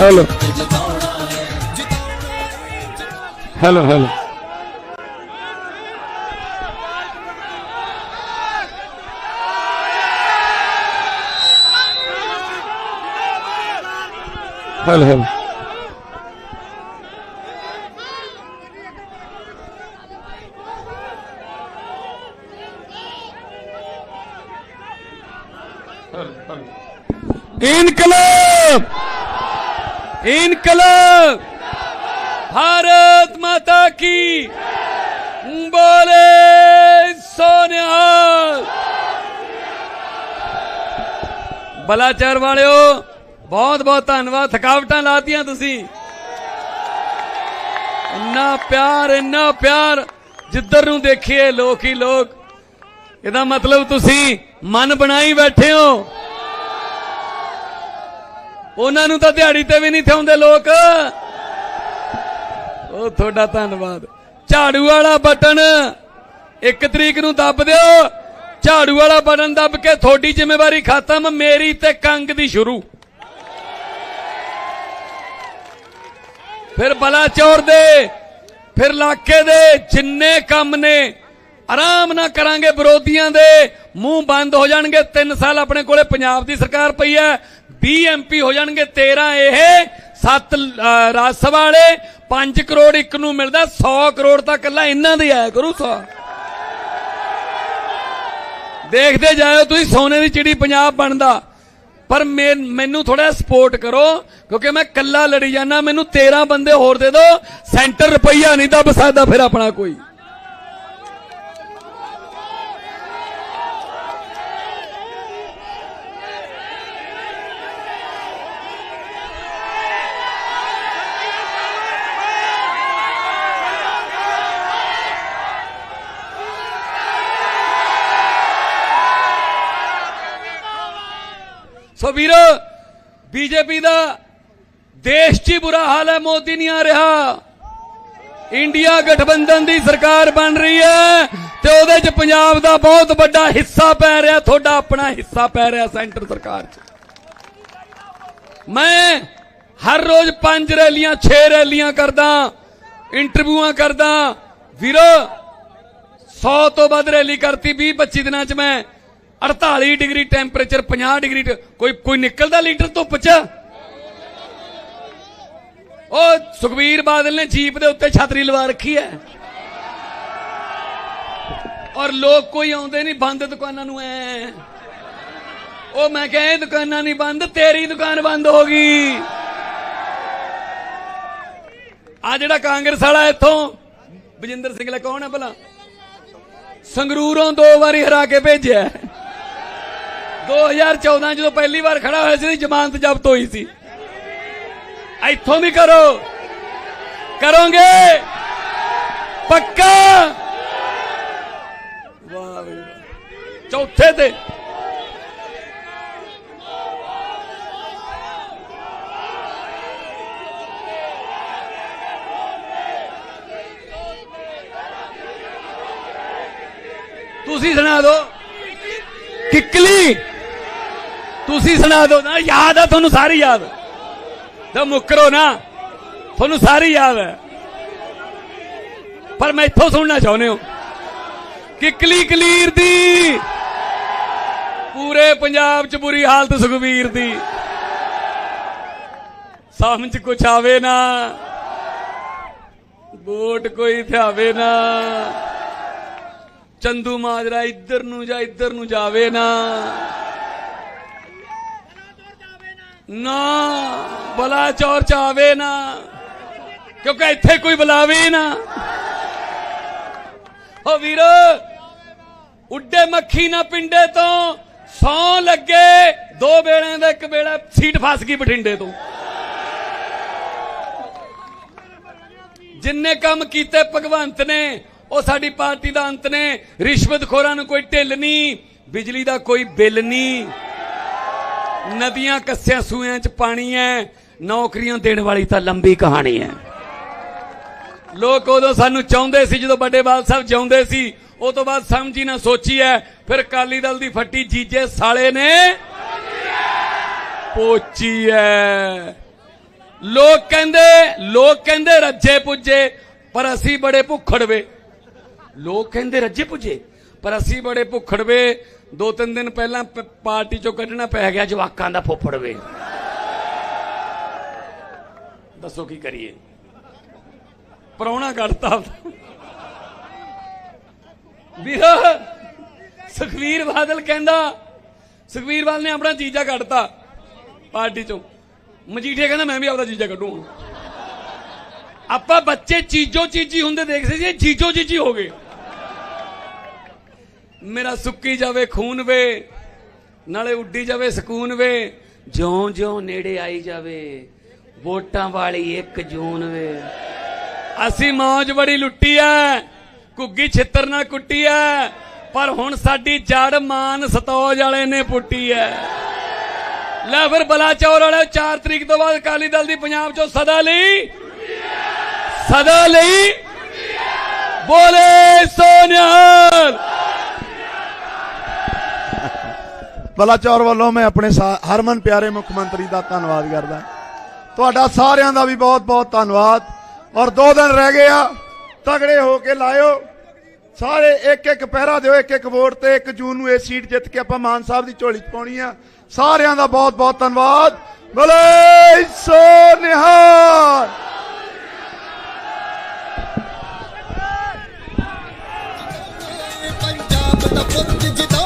Hello hello hello hello hello इनकलाब इनकलाब भारत माता की बोले सोनिहाल ਬਲਾਚਾਰ ਵਾਲਿਓ ਬਹੁਤ ਬਹੁਤ ਧੰਨਵਾਦ ਥਕਾਵਟਾਂ ਲਾਤੀਆਂ ਤੁਸੀਂ ਇੰਨਾ ਪਿਆਰ ਇੰਨਾ ਪਿਆਰ ਜਿੱਧਰ ਨੂੰ ਦੇਖੀਏ ਲੋਕ ਹੀ ਲੋਕ ਇਹਦਾ ਮਤਲਬ ਤੁਸੀਂ ਮਨ ਬਣਾਈ ਬੈਠੇ ਹੋ ਉਹਨਾਂ ਨੂੰ ਤਾਂ ਦਿਹਾੜੀ ਤੇ ਵੀ ਨਹੀਂ ਥਿਆਉਂਦੇ ਲੋਕ। ਉਹ ਤੁਹਾਡਾ ਧੰਨਵਾਦ। ਝਾੜੂ ਵਾਲਾ ਬਟਨ ਇੱਕ ਤਰੀਕ ਨੂੰ ਦੱਬ ਦਿਓ। ਝਾੜੂ ਵਾਲਾ ਬਟਨ ਦੱਬ ਕੇ ਤੁਹਾਡੀ ਜ਼ਿੰਮੇਵਾਰੀ ਖਤਮ। ਮੇਰੀ ਤੇ ਕੰਗ ਦੀ ਸ਼ੁਰੂ। ਫਿਰ ਬਲਾਚੌਰ ਦੇ, ਫਿਰ ਇਲਾਕੇ ਦੇ, ਜਿੰਨੇ ਕੰਮ ਨੇ, ਆਰਾਮ ਨਾਲ ਕਰਾਂਗੇ ਵਿਰੋਧੀਆਂ ਦੇ। ਮੂੰਹ ਬੰਦ ਹੋ ਜਾਣਗੇ। 3 ਸਾਲ ਆਪਣੇ ਕੋਲੇ ਪੰਜਾਬ ਦੀ ਸਰਕਾਰ ਪਈ ਹੈ। 20 ਐਮਪੀ ਹੋ ਜਾਣਗੇ 13 ਇਹ 7 ਰਾਜ ਸਭਾ ਵਾਲੇ 5 ਕਰੋੜ ਇੱਕ ਨੂੰ ਮਿਲਦਾ 100 ਕਰੋੜ ਤਾਂ ਕੱਲਾ ਇਹਨਾਂ ਦੇ ਆਇਆ ਕਰੂ 100 ਦੇਖਦੇ ਜਾਇਓ ਤੁਸੀਂ, ਸੋਨੇ ਦੀ ਚਿੜੀ ਪੰਜਾਬ ਬਣਦਾ। ਪਰ ਮੈਂ- ਮੈਨੂੰ ਥੋੜਾ ਸਪੋਰਟ ਕਰੋ, ਕਿਉਂਕਿ ਮੈਂ ਕੱਲਾ ਲੜੀ ਜਾਣਾ ਮੈਨੂੰ 13 ਬੰਦੇ ਹੋਰ ਦੇ ਦਿਓ, ਸੈਂਟਰ ਰੁਪਈਆ ਨਹੀਂ ਦੱਬ ਸਕਦਾ ਫਿਰ ਆਪਣਾ ਕੋਈ। ਸੋ ਵੀਰੋ, ਬੀਜੇਪੀ ਦਾ ਦੇਸ਼ 'ਚ ਹੀ ਬੁਰਾ ਹਾਲ ਹੈ, ਮੋਦੀ ਨਹੀਂ ਆ ਰਿਹਾ। ਇੰਡੀਆ ਗਠਬੰਧਨ ਦੀ ਸਰਕਾਰ ਬਣ ਰਹੀ ਹੈ ਤੇ ਉਹਦੇ 'ਚ ਪੰਜਾਬ ਦਾ ਬਹੁਤ ਵੱਡਾ ਹਿੱਸਾ ਪੈ ਰਿਹਾ, ਤੁਹਾਡਾ ਆਪਣਾ ਹਿੱਸਾ ਪੈ ਰਿਹਾ ਸੈਂਟਰ ਸਰਕਾਰ 'ਚ। ਮੈਂ ਹਰ ਰੋਜ਼ ਪੰਜ ਰੈਲੀਆਂ 6 ਰੈਲੀਆਂ ਕਰਦਾ, ਇੰਟਰਵਿਊਆਂ ਕਰਦਾ। ਵੀਰੋ 100 ਤੋਂ ਵੱਧ ਰੈਲੀ ਕਰਤੀ 20 25 ਦਿਨਾਂ 'ਚ ਮੈਂ 48 ਡਿਗਰੀ ਟੈਂਪਰੇਚਰ 50 ਡਿਗਰੀ ਕੋਈ ਕੋਈ ਨਿਕਲਦਾ ਲੀਟਰ ਧੁੱਪ 'ਚ ਉਹ ਸੁਖਬੀਰ ਬਾਦਲ ਨੇ ਜੀਪ ਦੇ ਉੱਤੇ ਛਤਰੀ ਲਵਾ ਰੱਖੀ ਹੈ ਔਰ ਲੋਕ ਕੋਈ ਆਉਂਦੇ ਨਹੀਂ, ਬੰਦ ਦੁਕਾਨਾਂ ਨੂੰ ਐ। ਉਹ ਮੈਂ ਕਿਹਾ ਇਹ ਦੁਕਾਨਾਂ ਨਹੀਂ ਬੰਦ, ਤੇਰੀ ਦੁਕਾਨ ਬੰਦ ਹੋ ਗਈ। ਆ ਜਿਹੜਾ ਕਾਂਗਰਸ ਵਾਲਾ ਇੱਥੋਂ, ਬਜਿੰਦਰ ਸਿੰਘ ਲੈ ਕੌਣ ਹੈ ਭਲਾ? ਸੰਗਰੂਰੋਂ ਦੋ ਵਾਰੀ ਹਰਾ ਕੇ ਭੇਜਿਆ। 2014 ਜਦੋਂ ਪਹਿਲੀ ਵਾਰ ਖੜਾ ਹੋਇਆ ਸੀ ਜ਼ਮਾਨਤ ਜ਼ਬਤ ਹੋਈ ਸੀ। ਇੱਥੋਂ ਵੀ ਕਰੋ। ਕਰੋਗੇ। ਪੱਕਾ। ਵਾਹ ਬਈ ਚੌਥੇ ਤੇ। ਤੁਸੀਂ ਸੁਣਾ ਦਿਓ। ਕਿੱਕਲੀ। ਤੁਸੀਂ ਸੁਣਾ ਦਿਓ ਨਾ, ਯਾਦ ਆ ਤੁਹਾਨੂੰ ਸਾਰੀ ਯਾਦ। ਤਾਂ ਮੁੱਕਰੋ ਨਾ, ਤੁਹਾਨੂੰ ਸਾਰੀ ਯਾਦ ਹੈ। ਪਰ ਮੈਂ ਇੱਥੋਂ ਸੁਣਨਾ ਚਾਹੁੰਦੇ ਹੋ ਕਿੱਕਲੀ ਕਲੀਰ ਦੀ, ਪੂਰੇ ਪੰਜਾਬ 'ਚ ਬੁਰੀ ਹਾਲਤ ਸੁਖਵੀਰ ਦੀ। ਸਮਝ ਕੁਛ ਆਵੇ ਨਾ, ਵੋਟ ਕੋਈ ਥਿਆਵੇ ਨਾ, ਚੰਦੂ ਮਾਜਰਾ ਇੱਧਰ ਨੂੰ ਜਾਂ ਇੱਧਰ ਨੂੰ ਜਾਵੇ ਨਾ। ਨਾ, ਬਲਾ ਚੌਰ ਚ ਆਵੇ ਨਾ, ਕਿਉਂਕਿ ਇੱਥੇ ਕੋਈ ਬੁਲਾਵੇ ਨਾ। ਓ ਵੀਰ, ਉੱਡੇ ਮੱਖੀ ਨਾ ਪਿੰਡੇ ਤੋਂ, ਸੌ ਲੱਗੇ, ਦੋ ਵੇਲਿਆਂ ਦਾ ਇੱਕ ਵੇਲਾ ਸੀਟ ਫਸ ਗਈ ਬਠਿੰਡੇ ਤੋਂ। ਜਿੰਨੇ ਕੰਮ ਕੀਤੇ ਭਗਵੰਤ ਨੇ, ਉਹ ਸਾਡੀ ਪਾਰਟੀ ਦਾ ਅੰਤ ਨੇ। ਰਿਸ਼ਵਤਖੋਰਾਂ ਨੂੰ ਕੋਈ ਢਿੱਲ ਨਹੀਂ, ਬਿਜਲੀ ਦਾ ਕੋਈ ਬਿੱਲ ਨਹੀਂ। ਨਦੀਆਂ ਕੱਸਿਆਂ ਸੂਇਆਂ ਚ ਪਾਣੀ ਹੈ ਨੌਕਰੀਆਂ ਦੇਣ ਵਾਲੀ ਤਾਂ ਲੰਬੀ ਕਹਾਣੀ ਹੈ ਲੋਕ ਉਦੋਂ ਸਾਨੂੰ ਚਾਹੁੰਦੇ ਸੀ ਜਦੋਂ ਵੱਡੇ ਬਾਲ ਸਾਹਿਬ ਜਿਉਂਦੇ ਸੀ, ਉਹ ਤੋਂ ਬਾਅਦ ਸਮਝੀ ਨਾ ਸੋਚੀ ਹੈ ਫਿਰ ਅਕਾਲੀ ਦਲ ਦੀ ਫੱਟੀ ਜੀਜੇ ਸਾਲੇ ਨੇ ਪੋਚੀ ਹੈ ਲੋਕ ਕਹਿੰਦੇ ਲੋਕ ਕਹਿੰਦੇ ਰੱਜੇ ਪੁੱਜੇ, ਪਰ ਅਸੀਂ ਬੜੇ ਭੁੱਖੜਵੇ ਲੋਕ ਕਹਿੰਦੇ ਰੱਜੇ ਪੁੱਜੇ, ਪਰ ਅਸੀਂ ਬੜੇ ਭੁੱਖੜਵੇ ਦੋ ਤਿੰਨ ਦਿਨ ਪਹਿਲਾਂ ਪਾਰਟੀ ਚੋਂ ਕੱਢਣਾ ਪੈ ਗਿਆ, ਜਵਾਕਾਂ ਦਾ ਫੁੱਫੜਵੇ ਦੱਸੋ ਕੀ ਕਰੀਏ? ਪਰੌਣਾ ਕੱਢਤਾ। ਵੀਰ, ਸੁਖਵੀਰ ਬਾਦਲ ਕਹਿੰਦਾ, ਸੁਖਵੀਰ ਬਾਦਲ ਨੇ ਆਪਣਾ ਜੀਜਾ ਕੱਢਤਾ ਪਾਰਟੀ ਚੋਂ। ਮਜੀਠੇ ਕਹਿੰਦਾ, ਮੈਂ ਵੀ ਆਪਦਾ ਜੀਜਾ ਕੱਢੂ ਆਪਾਂ ਬੱਚੇ ਚੀਜੋ ਚੀਜੀ ਹੁੰਦੇ ਦੇਖਦੇ ਸੀ, ਇਹ ਚੀਜੋ ਚੀਜੀ ਹੋ ਗਏ। ਮੇਰਾ ਸੁੱਕੀ ਜਾਵੇ, ਖੂਨ ਵੇ, ਨਾਲੇ ਉੱਡੀ ਜਾਵੇ, ਸਕੂਨ ਵੇ। ਜਿਉਂ ਜਿਉਂ ਨੇੜੇ ਆਈ ਜਾਵੇ, ਵੋਟਾਂ ਵਾਲੀ 1 ਜੂਨ ਵੇ। ਅਸੀਂ ਮੌਜ ਬੜੀ ਲੁੱਟੀ ਐ ਕੁੱਗੀ ਛਿੱਤਰ ਨਾ ਕੁੱਟੀ ਐ, ਪਰ ਹੁਣ ਸਾਡੀ ਜੜ ਮਾਨ ਸਤੌਜ ਵਾਲੇ ਨੇ ਪੁੱਟੀ ਐ। ਲੈ ਫਿਰ ਬਲਾਚੌਰ ਵਾਲੇ 4 ਤਰੀਕ ਤੋਂ ਬਾਅਦ ਅਕਾਲੀ ਦਲ ਦੀ ਪੰਜਾਬ ਚੋਂ ਸਦਾ ਲਈ। ਸਦਾ ਲਈ। ਬੋਲੇ ਸੋਨਿਆਲ। ਬਲਾਚੌਰ ਵੱਲੋਂ ਮੈਂ ਆਪਣੇ ਹਰਮਨ ਪਿਆਰੇ ਮੁੱਖ ਮੰਤਰੀ ਦਾ ਧੰਨਵਾਦ ਕਰਦਾ। ਤੁਹਾਡਾ ਸਾਰਿਆਂ ਦਾ ਵੀ ਬਹੁਤ ਬਹੁਤ ਧੰਨਵਾਦ। ਔਰ ਦੋ ਦਿਨ ਰਹਿ ਗਏ ਆ, ਤਗੜੇ ਹੋ ਕੇ ਲਾਇਓ। ਸਾਰੇ ਇੱਕ ਇੱਕ ਪਹਿਰਾ ਦਿਓ, ਇੱਕ ਇੱਕ ਵੋਟ ਤੇ 1 ਜੂਨ ਨੂੰ ਇਹ ਸੀਟ ਜਿੱਤ ਕੇ ਆਪਾਂ ਮਾਨ ਸਾਹਿਬ ਦੀ ਝੋਲੀ 'ਚ ਪਾਉਣੀ ਆ। ਸਾਰਿਆਂ ਦਾ ਬਹੁਤ ਬਹੁਤ ਧੰਨਵਾਦ। ਬੋਲੇ ਸੋ ਨਿਹਾਲ! ਪੰਜਾਬ ਦਾ ਪੁੱਤ ਜਿਦਾ